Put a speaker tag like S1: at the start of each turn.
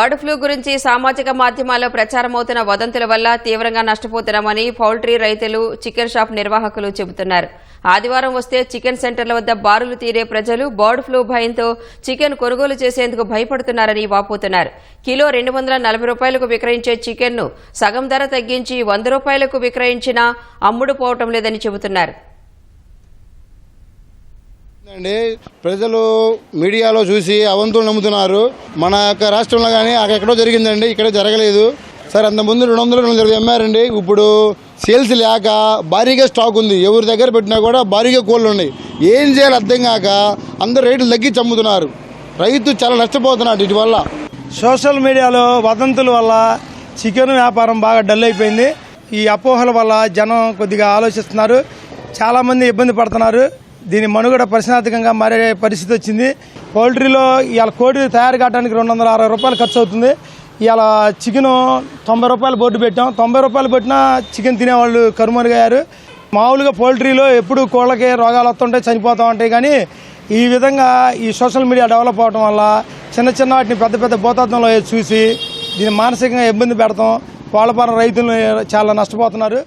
S1: Bird flu గురించి సామాజిక మాధ్యమాల్లో ప్రచారమవుతున్న వదంతుల వల్ల తీవ్రంగా నష్టపోతున్నామని పౌల్ట్రీ రైతులు చికెన్ షాప్ నిర్వాహకులు చెబుతున్నారు. ఆదివారం వస్తే చికెన్ సెంటర్ల వద్ద బారులు తీరే ప్రజలు బర్డ్ ఫ్లూ భయంతో చికెన్ కొనుగోలు చేసేందుకు భయపడుతున్నారని వాపోతున్నారు. కిలో రెండు వందల నలభై రూపాయలకు విక్రయించే చికెన్ను సగం ధర తగ్గించి వంద రూపాయలకు విక్రయించినా అమ్ముడు పోవటం లేదని చెబుతున్నారు.
S2: అండి ప్రజలు మీడియాలో చూసి అవంతులు నమ్ముతున్నారు. మన యొక్క రాష్ట్రంలో కానీ అక్కడెక్కడో జరిగిందండి ఇక్కడ జరగలేదు. సార్ అంత ముందు రెండు వందలు రెండు వందలు అమ్మారండి ఇప్పుడు సేల్స్ లేక భారీగా స్టాక్ ఉంది. ఎవరి దగ్గర పెట్టినా కూడా భారీగా కోళ్ళు ఉన్నాయి. ఏం చేయాలి అర్థం కాక అందరు రేట్లు తగ్గించి అమ్ముతున్నారు రైతు చాలా నష్టపోతున్నాడు ఇటు వల్ల
S3: సోషల్ మీడియాలో వదంతుల వల్ల చికెన్ వ్యాపారం బాగా డల్ అయిపోయింది. ఈ అపోహల వల్ల జనం కొద్దిగా ఆలోచిస్తున్నారు. చాలామంది ఇబ్బంది పడుతున్నారు. దీని మనుగడ ప్రశ్నార్థకంగా మారే పరిస్థితి వచ్చింది. పౌల్ట్రీలో ఇవాళ కోడి తయారు కావడానికి రెండు వందల అరవై రూపాయలు ఖర్చు అవుతుంది ఇవాళ చికెన్ తొంభై రూపాయలు బోర్డు పెట్టాం. తొంభై రూపాయలు పెట్టినా చికెన్ తినేవాళ్ళు కరుమరుగయ్యారు మామూలుగా పౌల్ట్రీలో ఎప్పుడు కోళ్ళకి రోగాలు వస్తుంటాయి చనిపోతూ ఉంటాయి. కానీ ఈ విధంగా ఈ సోషల్ మీడియా డెవలప్ అవడం వల్ల చిన్న చిన్న వాటిని పెద్ద పెద్ద భూతత్వంలో చూసి దీన్ని మానసికంగా ఇబ్బంది పెడతాం. కోళ్ళపారం రైతులు చాలా నష్టపోతున్నారు.